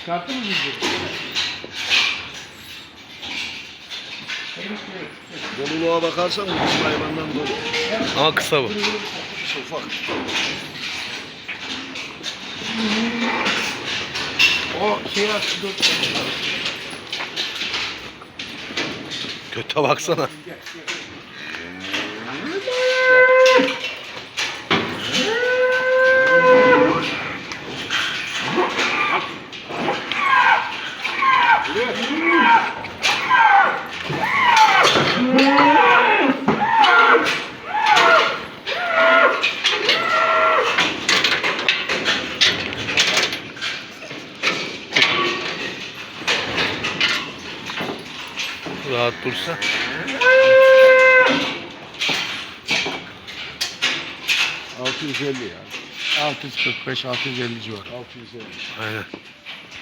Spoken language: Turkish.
Çıkarttı mı bizi? Doluluğa bakarsan bu bizim hayvandan dolu. Ama kısa bu. Ufak. O şey açtı dur. Kötü baksana. Rahat dursa. Altı yüz elli ya. 645 650 civarı. Altı yüz elli. Aynen.